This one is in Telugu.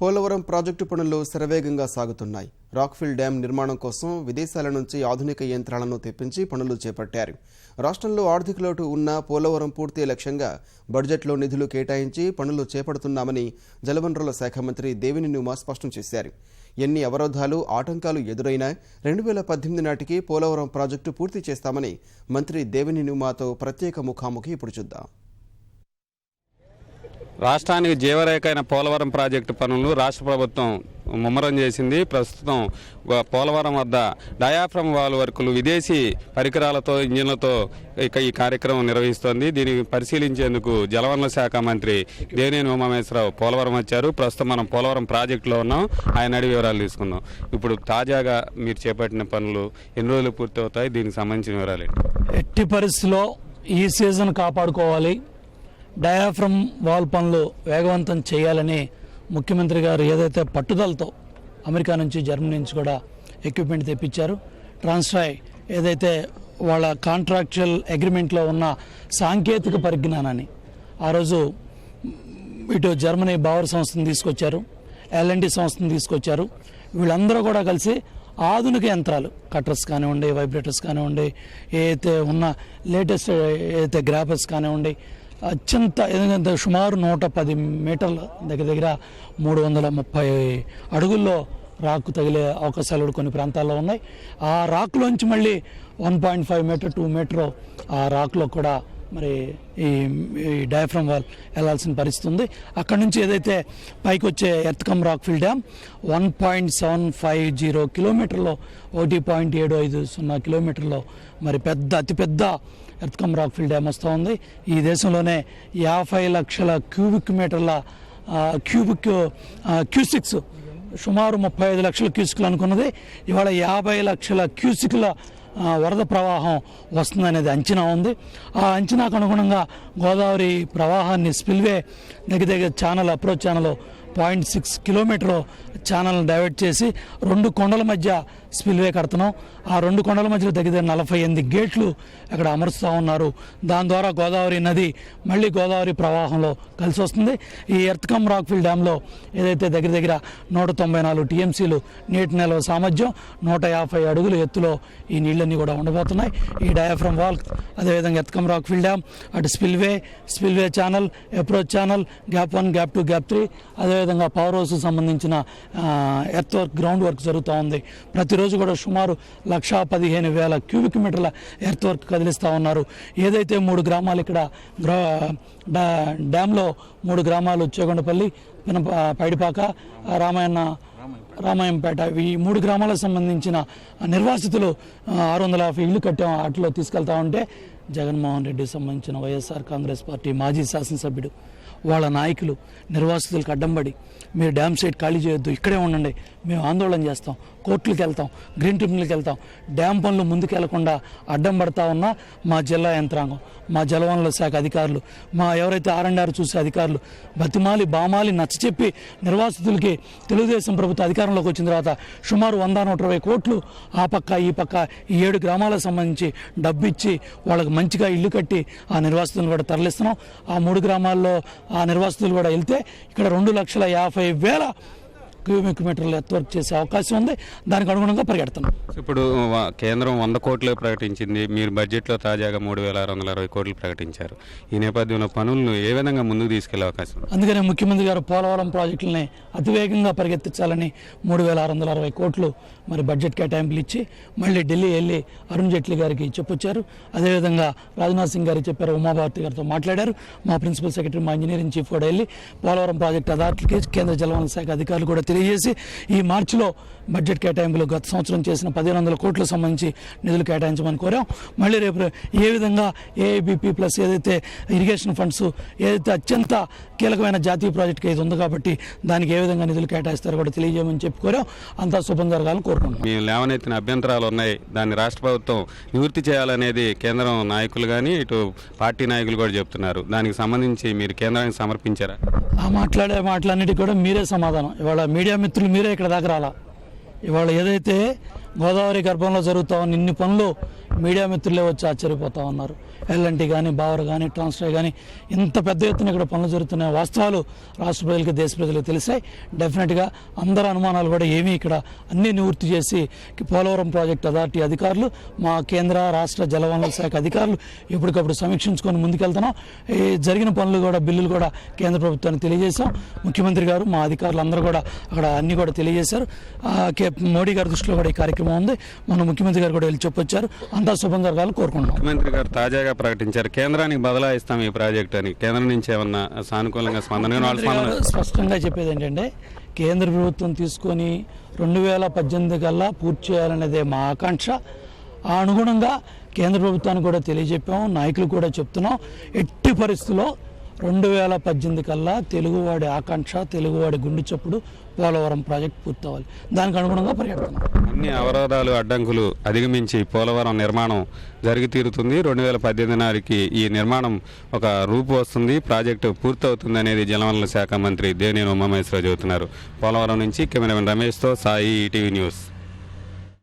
పోలవరం ప్రాజెక్టు పనులు శరవేగంగా సాగుతున్నాయి. రాక్ఫిల్ డ్యాం నిర్మాణం కోసం విదేశాల నుంచి ఆధునిక యంత్రాలను తెప్పించి పనులు చేపట్టారు. రాష్ట్రంలో ఆర్థిక లోటు ఉన్న పోలవరం పూర్తి లక్ష్యంగా బడ్జెట్లో నిధులు కేటాయించి పనులు చేపడుతున్నామని జలవనరుల శాఖ మంత్రి దేవిని నుమా స్పష్టం చేశారు. ఎన్ని అవరోధాలు ఆటంకాలు ఎదురైనా రెండు వేల పద్దెనిమిది నాటికి పోలవరం ప్రాజెక్టు పూర్తి చేస్తామని మంత్రి దేవిని ఉమాతో ప్రత్యేక ముఖాముఖి ఇప్పుడు చూద్దాం. రాష్ట్రానికి జీవరేఖ అయిన పోలవరం ప్రాజెక్టు పనులు రాష్ట్ర ప్రభుత్వం ముమ్మరం చేసింది. ప్రస్తుతం పోలవరం వద్ద డయాఫ్రమ్ వాల్ వర్కులు విదేశీ పరికరాలతో ఇంజిన్లతో ఇక ఈ కార్యక్రమం నిర్వహిస్తోంది. దీన్ని పరిశీలించేందుకు జలవనరుల శాఖ మంత్రి దేవినేని ఉమామేశ్వరరావు పోలవరం వచ్చారు. ప్రస్తుతం మనం పోలవరం ప్రాజెక్టులో ఉన్నాం. ఆయన అడిగి వివరాలు తీసుకుందాం. ఇప్పుడు తాజాగా మీరు చేపట్టిన పనులు ఎన్ని రోజులు పూర్తవుతాయి? దీనికి సంబంధించిన వివరాలు ఎట్టి పరిస్థితిలో ఈ సీజన్ కాపాడుకోవాలి. డయాఫ్రమ్ వాల్ పనులు వేగవంతం చేయాలని ముఖ్యమంత్రి గారు ఏదైతే పట్టుదలతో అమెరికా నుంచి జర్మనీ నుంచి కూడా ఎక్విప్మెంట్ తెప్పించారు. ట్రాన్స్ట్రాయ్ ఏదైతే వాళ్ళ కాంట్రాక్చువల్ అగ్రిమెంట్లో ఉన్న సాంకేతిక పరిజ్ఞానాన్ని ఆ రోజు ఇటు జర్మనీ బావర్ సంస్థను తీసుకొచ్చారు ఎల్ఎన్టీ సంస్థను తీసుకొచ్చారు. వీళ్ళందరూ కూడా కలిసి ఆధునిక యంత్రాలు కట్టర్స్ కానివ్వండి వైబ్రేటర్స్ కానివ్వండి ఏదైతే ఉన్న లేటెస్ట్ ఏదైతే గ్రాఫర్స్ కానివ్వండి అత్యంత ఎందుకంటే సుమారు నూట పది మీటర్ల దగ్గర దగ్గర మూడు వందల ముప్పై అడుగుల్లో రాకు తగిలే అవకాశాలు కొన్ని ప్రాంతాల్లో ఉన్నాయి. ఆ రాక్లోంచి మళ్ళీ one point five meter two meter ఆ రాక్లో కూడా మరి ఈ ఈ డయాఫ్రమ్ వాల్ వెళ్ళాల్సిన పరిస్థితి ఉంది. అక్కడ నుంచి ఏదైతే పైకి వచ్చే earth cum rockfill dam one point seven five zero కిలోమీటర్లో ఒకటి పాయింట్ ఏడు ఐదు సున్నా కిలోమీటర్లో మరి పెద్ద అతిపెద్ద ఎర్త్కమ్ రాక్ఫిల్ డ్యామ్ వస్తూ ఉంది. ఈ దేశంలోనే యాభై లక్షల క్యూబిక్ మీటర్ల క్యూబిక్ క్యూసిక్స్ సుమారు ముప్పై ఐదు లక్షల క్యూసిక్లు అనుకున్నది. ఇవాళ యాభై లక్షల క్యూసిక్ల వరద ప్రవాహం వస్తుందనేది అంచనా ఉంది. ఆ అంచనాకు అనుగుణంగా గోదావరి ప్రవాహాన్ని స్పిల్వే దగ్గర దగ్గర channel approach channel point six kilometer ఛానల్ని డైవర్ట్ చేసి రెండు కొండల మధ్య స్పిల్వే కడుతున్నాం. ఆ రెండు కొండల మధ్యలో దగ్గర దగ్గర నలభై ఎనిమిది గేట్లు అక్కడ అమరుస్తూ ఉన్నారు. దాని ద్వారా గోదావరి నది మళ్ళీ గోదావరి ప్రవాహంలో కలిసి వస్తుంది. ఈ ఎర్త్కమ్ రాక్ఫిల్ డ్యాంలో ఏదైతే దగ్గర దగ్గర నూట తొంభై నాలుగు టీఎంసీలు నీటి నిల్వ సామర్థ్యం నూట యాభై అడుగుల ఎత్తులో ఈ నీళ్ళన్నీ కూడా ఉండబోతున్నాయి. ఈ డయాఫ్రమ్ వాల్ అదేవిధంగా ఎర్త్కమ్ రాక్ఫిల్ డ్యామ్ అటు spillway spillway channel approach channel gap one gap two gap three అదే అదేవిధంగా పవర్ హౌస్ సంబంధించిన ఎర్త్ వర్క్ గ్రౌండ్ వర్క్ జరుగుతూ ఉంది ప్రతిరోజు కూడా సుమారు లక్షా పదిహేను వేల క్యూబిక్ మీటర్ల ఎర్త్ వర్క్ కదిలిస్తూ ఉన్నారు. ఏదైతే మూడు గ్రామాలు ఇక్కడ గ్రా డా- డ్యాంలో మూడు గ్రామాలు చేగొండపల్లి పినప పైడిపాక రామాయణ రామాయంపేట ఈ మూడు గ్రామాలకు సంబంధించిన నిర్వాసితులు ఆరు వందల యాభై ఇల్లు కట్టాం వాటిలో తీసుకెళ్తా ఉంటే జగన్మోహన్ రెడ్డి సంబంధించిన వైఎస్ఆర్ కాంగ్రెస్ పార్టీ మాజీ శాసనసభ్యుడు వాళ్ళ నాయకులు నిర్వాసితులకు అడ్డంబడి మీరు డ్యామ్ సైట్ ఖాళీ చేయొద్దు ఇక్కడే ఉండండి మేము ఆందోళన చేస్తాం. కోర్టులకు వెళ్తాం గ్రీన్ ట్రిబ్యునల్కి వెళ్తాం. డ్యామ్ పనులు ముందుకెళ్ళకుండా అడ్డం పడతా ఉన్న మా జిల్లా యంత్రాంగం మా జలవనరుల శాఖ అధికారులు మా ఎవరైతే ఆర్ఎండ్ఆర్ చూసే అధికారులు బతిమాలి బామాలి నచ్చచెప్పి నిర్వాసితులకి తెలుగుదేశం ప్రభుత్వ అధికారంలోకి వచ్చిన తర్వాత సుమారు వంద నూట ఇరవై కోట్లు ఆ పక్క ఈ పక్క ఈ ఏడు గ్రామాలకు సంబంధించి డబ్బు ఇచ్చి వాళ్ళకి మంచిగా ఇల్లు కట్టి ఆ నిర్వాసితులను కూడా తరలిస్తున్నాం. ఆ మూడు గ్రామాల్లో ఆ నిర్వాసితులు కూడా వెళ్తే ఇక్కడ రెండు లక్షల యాభై వేల క్యూబిక్ మీటర్లు ఎత్వర్క్ చేసే అవకాశం ఉంది. దానికి అనుగుణంగా పరిగెడుతున్నాం. ఇప్పుడు కేంద్రం వంద కోట్లు ప్రకటించింది. మీరు బడ్జెట్లో తాజాగా మూడు వేల ఆరు వందల అరవై కోట్లు ప్రకటించారు. ఈ నేపథ్యంలో పనులను ఏ విధంగా ముందుకు తీసుకెళ్ళే అవకాశం? అందుకనే ముఖ్యమంత్రి గారు పోలవరం ప్రాజెక్టులని అతివేగంగా పరిగెత్తించాలని మూడు వేల ఆరు వందల అరవై కోట్లు మరి బడ్జెట్ కేటాయింపులు ఇచ్చి మళ్ళీ ఢిల్లీ వెళ్ళి అరుణ్ జైట్లీ గారికి చెప్పొచ్చారు. అదేవిధంగా రాజ్నాథ్ సింగ్ గారికి చెప్పారు ఉమాభారతి గారితో మాట్లాడారు. మా ప్రిన్సిపల్ సెక్రటరీ మా ఇంజనీరింగ్ చీఫ్ కూడా వెళ్ళి పోలవరం ప్రాజెక్టు అథారిటీకి కేంద్ర జలవనరుల శాఖ అధికారులు కూడా తెలియజేసి ఈ మార్చిలో బడ్జెట్ కేటాయింపులు గత సంవత్సరం చేసిన పదిహేను వందల కోట్లకు సంబంధించి నిధులు కేటాయించమని కోరాం. మళ్ళీ రేపు ఏ విధంగా ఏఐబిపి ప్లస్ ఏదైతే ఇరిగేషన్ ఫండ్స్ ఏదైతే అత్యంత కీలకమైన జాతీయ ప్రాజెక్ట్ ఇది ఉంది కాబట్టి దానికి ఏ విధంగా నిధులు కేటాయిస్తారో కూడా తెలియజేయమని చెప్పి కోరాం. అంతా శుభం జరగాలని కోరుకుంటున్నాం. మీ లేవనెత్తిన అభ్యంతరాలు ఉన్నాయి. దాన్ని రాష్ట్ర ప్రభుత్వం నివృత్తి చేయాలనేది కేంద్రం నాయకులు కానీ ఇటు పార్టీ నాయకులు కూడా చెప్తున్నారు. దానికి సంబంధించి మీరు కేంద్రానికి సమర్పించారా? ఆ మాట్లాడే మాటలన్నిటికీ కూడా మీరే సమాధానం. ఇవాళ మీడియా మీడియా మిత్రులు మీరే ఇక్కడ దాకా రాలా. ఇవాళ ఏదైతే గోదావరి గర్భంలో జరుగుతా ఉన్న ఇన్ని పనులు మీడియా మిత్రులే వచ్చి ఆశ్చర్యపోతా ఉన్నారు. ఎల్ఎన్టీ కానీ బావర్ కానీ ట్రాన్స్ఫర్ కానీ ఇంత పెద్ద ఎత్తున ఇక్కడ పనులు జరుగుతున్న వాస్తవాలు రాష్ట్ర ప్రజలకి దేశ ప్రజలకు తెలిసాయి. డెఫినెట్గా అందరి అనుమానాలు కూడా ఏమీ ఇక్కడ అన్ని నివృత్తి చేసి పోలవరం ప్రాజెక్ట్ అథారిటీ అధికారులు మా కేంద్ర రాష్ట్ర జలవనరుల శాఖ అధికారులు ఎప్పటికప్పుడు సమీక్షించుకొని ముందుకెళ్తున్నాం. ఈ జరిగిన పనులు కూడా బిల్లులు కూడా కేంద్ర ప్రభుత్వానికి తెలియజేశాం. ముఖ్యమంత్రి గారు మా అధికారులు అందరూ కూడా అక్కడ అన్ని కూడా తెలియజేశారు. కే- మోడీ గారి దృష్టిలో కూడా ఈ కార్యక్రమం ఉంది. మన ముఖ్యమంత్రి గారు కూడా వెళ్ళి చెప్పొచ్చారు. అంతా శుభం జరగాలని కోరుకుంటున్నాం. ముఖ్యమంత్రి గారు తాజాగా ప్రకటించారు. కేంద్రానికి బదలాయిస్తాం ఈ ప్రాజెక్ట్ అని. కేంద్రం నుంచి ఏమన్నా సానుకూలంగా స్పందన స్పష్టంగా చెప్పేది ఏంటంటే కేంద్ర ప్రభుత్వం తీసుకొని రెండు వేల పద్దెనిమిది కల్లా పూర్తి చేయాలనేదే మా ఆకాంక్ష. ఆ అనుగుణంగా కేంద్ర ప్రభుత్వానికి కూడా తెలియజెప్పాం నాయకులు కూడా చెప్తున్నాం. ఎట్టి పరిస్థితుల్లో రెండు వేల పద్దెనిమిది కల్లా తెలుగువాడి ఆకాంక్ష తెలుగువాడి గుండె చప్పుడు పోలవరం ప్రాజెక్ట్ పూర్తవ్వాలి. దానికి అనుగుణంగా పర్యటన అన్ని అవరోధాలు అడ్డంకులు అధిగమించి పోలవరం నిర్మాణం జరిగి తీరుతుంది రెండు వేల పద్దెనిమిది నాటికి ఈ నిర్మాణం ఒక రూపు వస్తుంది. ప్రాజెక్టు పూర్తవుతుంది అనేది జలవనరుల శాఖ మంత్రి దేనేని ఉమామహేశ్వరరావు చెబుతున్నారు. పోలవరం నుంచి కెమెరామెన్ రమేష్తో సాయి ఈటీవీ న్యూస్.